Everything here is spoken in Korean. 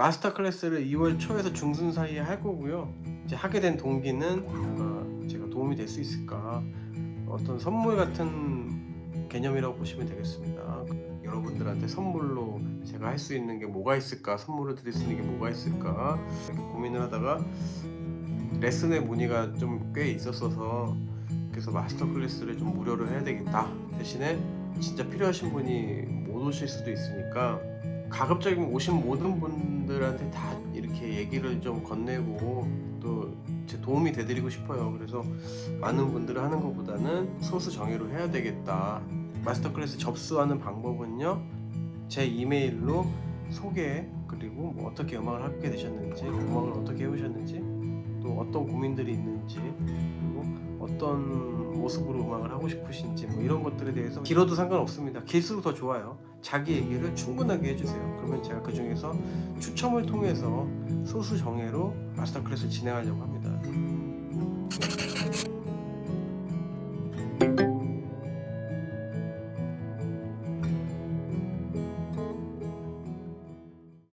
마스터 클래스를 2월 초에서 중순 사이에 할 거고요. 이제 하게 된 동기는 뭔가 제가 도움이 될 수 있을까 어떤 선물 같은 개념이라고 보시면 되겠습니다. 여러분들한테 선물로 제가 할 수 있는 게 뭐가 있을까, 선물을 드릴 수 있는 게 뭐가 있을까 이렇게 고민을 하다가 레슨의 문의가 좀 꽤 있었어서 그래서 마스터 클래스를 좀 무료로 해야 되겠다. 대신에 진짜 필요하신 분이 못 오실 수도 있으니까 가급적이면 오신 모든 분들한테 다 이렇게 얘기를 좀 건네고 또 제 도움이 되드리고 싶어요. 그래서 많은 분들을 하는 것보다는 소수 정예로 해야 되겠다. 마스터 클래스 접수하는 방법은요. 제 이메일로 소개 그리고 뭐 어떻게 음악을 하게 되셨는지 음악을 어떻게 해오셨는지 또 어떤 고민들이 있는지 그리고 어떤 모습으로 음악을 하고 싶으신지 뭐 이런 것들에 대해서 길어도 상관없습니다. 길수록 더 좋아요. 자기 얘기를 충분하게 해주세요. 그러면 제가 그 중에서 추첨을 통해서 소수 정예로 마스터 클래스 진행하려고 합니다.